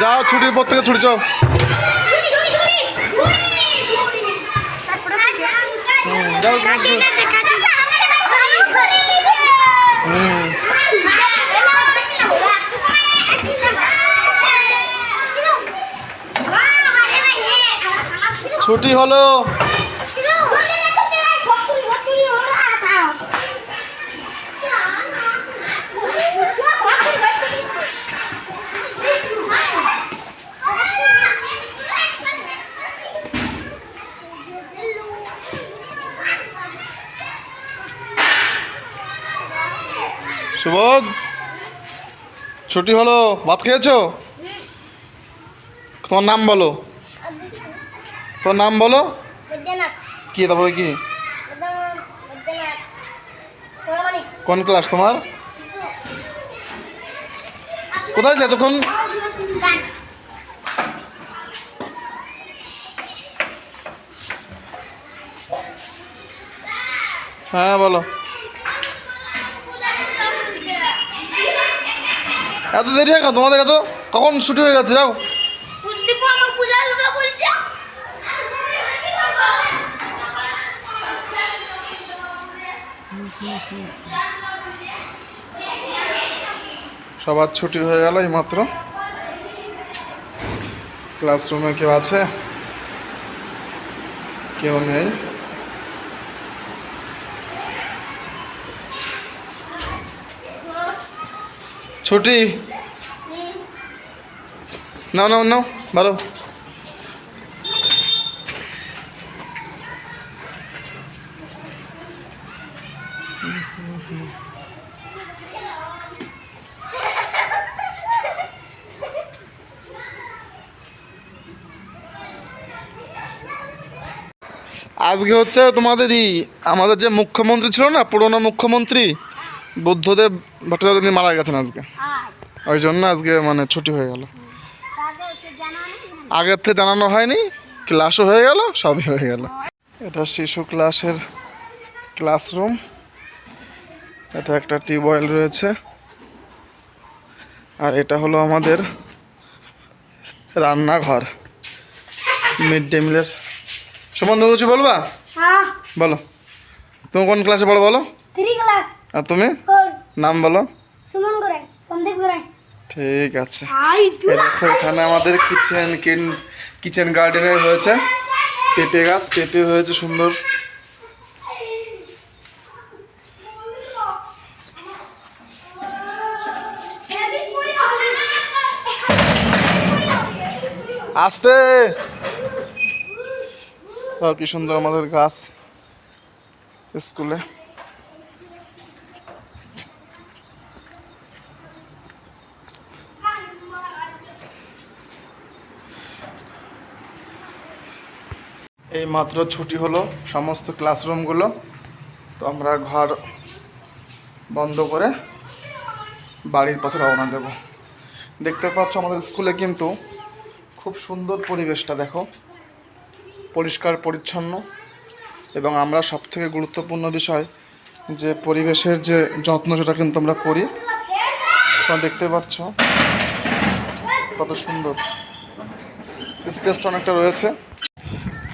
যাও ছুটির পর থেকে ছুটি চলো। ছুটি হলো সুবোধ ছুটি হলো ভাত খেয়েছো? তোমার নাম বলো। তোমার নাম বলো। কি তারপরে কি? কোন ক্লাস তোমার? কোথায় ছিলে তখন হ্যাঁ বলো। এত দেরি হয় তোমাদের এত? কখন ছুটি হয়ে গেছে? যাও। সবার ছুটি হয়ে গেল এইমাত্র। ক্লাসরুমে কেউ আছে? কেউ নেই। ছুটি নাও নাও নাও ভালো আজকে হচ্ছে তোমাদেরই, আমাদের যে মুখ্যমন্ত্রী ছিল না, পুরনো মুখ্যমন্ত্রী বুদ্ধদেব ভট্টাচার্য তিনি মারা গেছেন আজকে। ওই জন্য আজকে মানে ছুটি হয়ে গেল। আগের থেকে জানানো হয়নি ক্লাসও হয়ে গেল সবই হয়ে গেল। এটা শিশু ক্লাসের ক্লাসরুম। এটা একটা টিউবওয়েল রয়েছে। আর এটা হলো আমাদের রান্নাঘর মিড ডে মিলের। সম্বন্ধে কিছু বলবা? বলো। তুমি কোন ক্লাসে পড়ো বলো? আর তুমি? নাম বলো। সুমন সন্দীপ ঠিক আছে। দেখো এখানে আমাদের কিচেন কিচেন গার্ডেনে হয়েছে। পেঁপে গাছ পেঁপে হয়েছে সুন্দর। আসতে। কি সুন্দর আমাদের গাছ। স্কুলে। এই মাত্র ছুটি হলো সমস্ত ক্লাসরুমগুলো। তো আমরা ঘর বন্ধ করে বাড়ির পথে রওনা দেব। দেখতে পাচ্ছ আমাদের স্কুলে কিন্তু খুব সুন্দর পরিবেশটা দেখো। পরিষ্কার, পরিচ্ছন্ন এবং আমরা সব থেকে গুরুত্বপূর্ণ বিষয় যে পরিবেশের যে যত্ন সেটা কিন্তু আমরা করি। তোমরা দেখতে পাচ্ছ কত সুন্দর। স্পেসটা অনেকটা রয়েছে।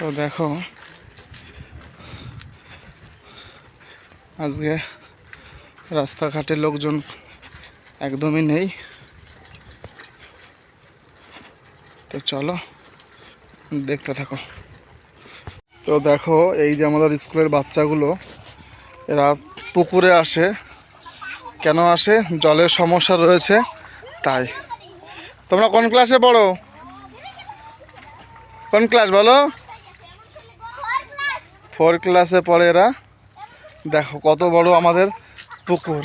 তো দেখো। আজকে রাস্তাঘাটে লোকজন একদমই নেই। তো চলো, দেখতে থাকো। তো দেখো, এই যে আমাদের স্কুলের বাচ্চাগুলো, এরা পুকুরে আসে। কেন আসে? জলের সমস্যা রয়েছে, তাই। তোমরা কোন ক্লাসে পড়ো? কোন ক্লাস বলো? ফোর ক্লাসে পড়ে এরা। দেখো কত বড় আমাদের পুকুর।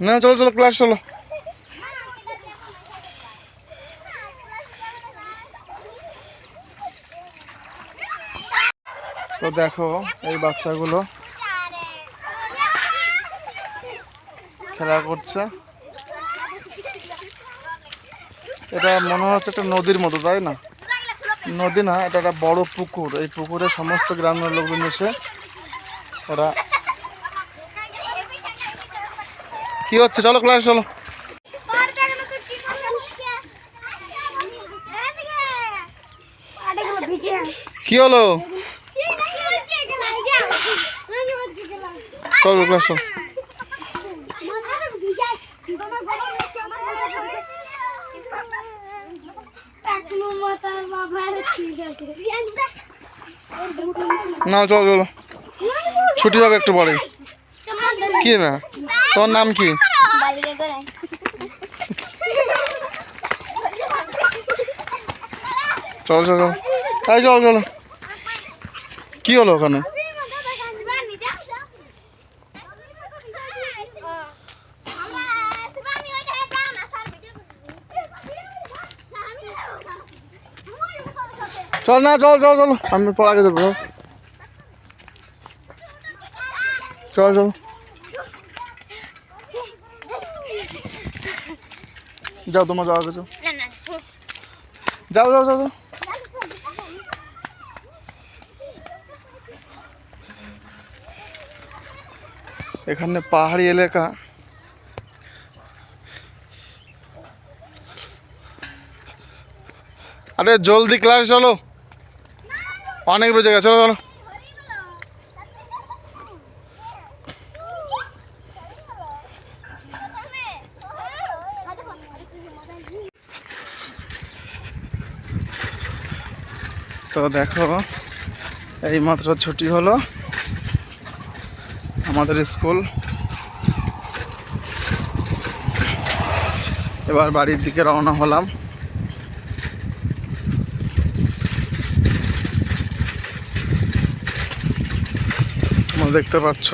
না, চলো চলো ক্লাস চলো। তো দেখো, এই বাচ্চাগুলো খেলা করছে। এটা মনে হচ্ছে একটা নদীর মতো, তাই না? নদী না, এটা একটা বড় পুকুর। এই পুকুরে সমস্ত গ্রামের লোকজন এসে ওরা কি হচ্ছে? চলো ক্লাস, চলো। কি হলো? চলো ক্লাস, চলো এখনও মাথার বাবার ঠিক আছে না চলো চলো। ছুটি হবে একটু পরে কি না? তোর নাম কি? চলো চলো তাই চলো চলো। কি হলো ওখানে? চল না চল চল চলো। আমি পর আগে যাব চল। চল যাও তোমার যাও আগে যাও। যাও যাও যাও যাও। এখানে পাহাড়ি এলাকা। আরে জলদি ক্লাস চলো। অনেক বেজে গেছে, চলো চলো। তো দেখো এই মাত্র ছুটি হলো আমাদের স্কুল। এবার বাড়ির দিকে রওনা হলাম। তোমরা দেখতে পাচ্ছ।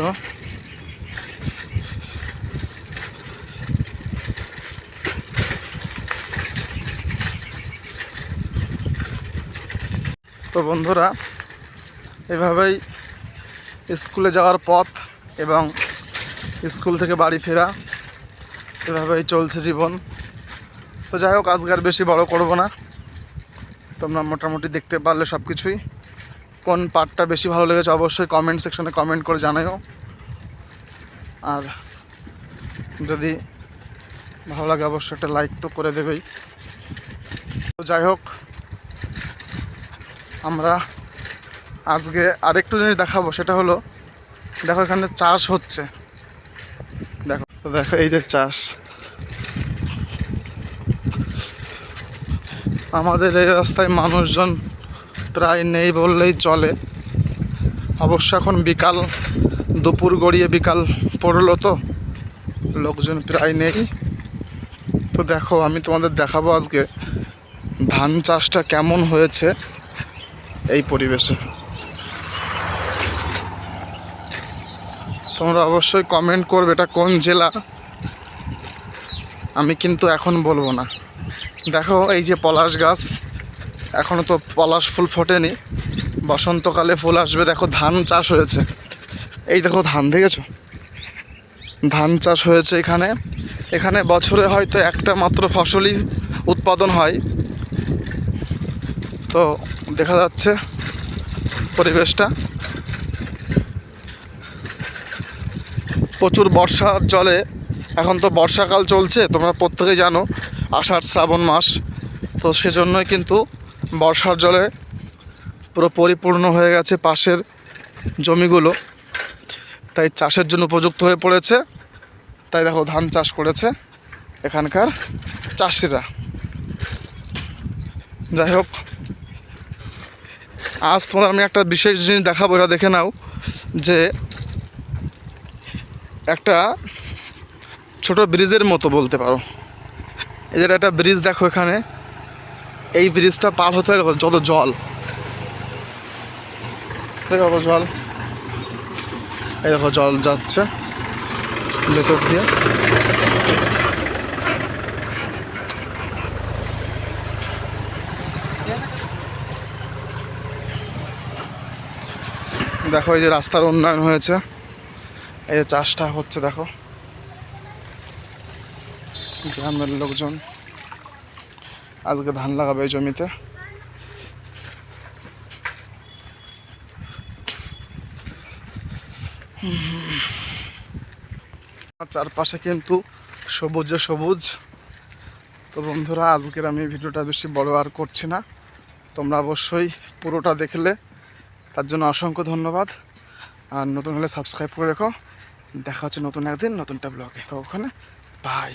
তো বন্ধুরা, এভাবেই স্কুলে যাওয়ার পথ এবং স্কুল থেকে বাড়ি ফেরা, এভাবেই চলছে জীবন। তো যাই হোক, আজকে বেশি বড় করব না। তোমরা মোটামুটি দেখতে পারলে সব কিছুই কোন পার্টটা বেশি ভালো লেগেছে অবশ্যই কমেন্ট সেকশনে কমেন্ট করে জানাও আর যদি ভালো লাগে অবশ্যই একটা লাইক তো করে দেবেই। তো যাই হোক, আমরা আজকে আরেকটু জিনিস দেখাবো, সেটা হলো, দেখো এখানে চাষ হচ্ছে। দেখো দেখো এই যে চাষ। আমাদের এই রাস্তায় মানুষজন প্রায় নেই বললেই চলে। অবশ্য এখন বিকাল, দুপুর গড়িয়ে বিকাল পড়ল তো, লোকজন প্রায় নেই। তো দেখো, আমি তোমাদের দেখাবো আজকে ধান চাষটা কেমন হয়েছে এই পরিবেশে। তোমরা অবশ্যই কমেন্ট করবে এটা কোন জেলা, আমি কিন্তু এখন বলব না। দেখো, এই যে পলাশ গাছ এখনও তো পলাশ ফুল ফোটেনি। বসন্তকালে ফুল আসবে। দেখো ধান চাষ হয়েছে। এই দেখো ধান, দেখেছ? ধান চাষ হয়েছে এখানে। এখানে বছরে হয়তো একটা মাত্র ফসলই উৎপাদন হয়। তো দেখা যাচ্ছে পরিবেশটা। প্রচুর বর্ষার জলে এখন তো বর্ষাকাল চলছে, তোমরা প্রত্যেকেই জানো, আষাঢ় শ্রাবণ মাস। তো সেজন্যই কিন্তু বর্ষার জলে পুরো পরিপূর্ণ হয়ে গেছে পাশের জমিগুলো। তাই চাষের জন্য উপযুক্ত হয়ে পড়েছে। তাই দেখো, ধান চাষ করেছে এখানকার চাষিরা। যাই হোক, আজ তোমার আমি একটা বিশেষ জিনিস দেখাবো, এটা দেখে নাও যে একটা ছোট ব্রিজের মতো বলতে পারো। যে একটা ব্রিজ দেখো এখানে। এই ব্রিজটা পার হতে হয় দেখো, যত জল। কত জল। এই দেখো জল যাচ্ছে। ভেতর দিয়ে। দেখো এই যে রাস্তার উন্নয়ন হয়েছে। এই যে চাষটা হচ্ছে, দেখো। গ্রামের লোকজন। আজকে ধান লাগাবে জমিতে। চারপাশে কিন্তু সবুজে সবুজ। তো বন্ধুরা, আজকের আমি ভিডিওটা বেশি বড় আর করছি না। তোমরা অবশ্যই পুরোটা দেখলে। তার জন্য অসংখ্য ধন্যবাদ। আর নতুন হলে সাবস্ক্রাইব করে রেখো। দেখা হচ্ছে নতুন একদিন নতুনটা ব্লগে। তো ওখানে বাই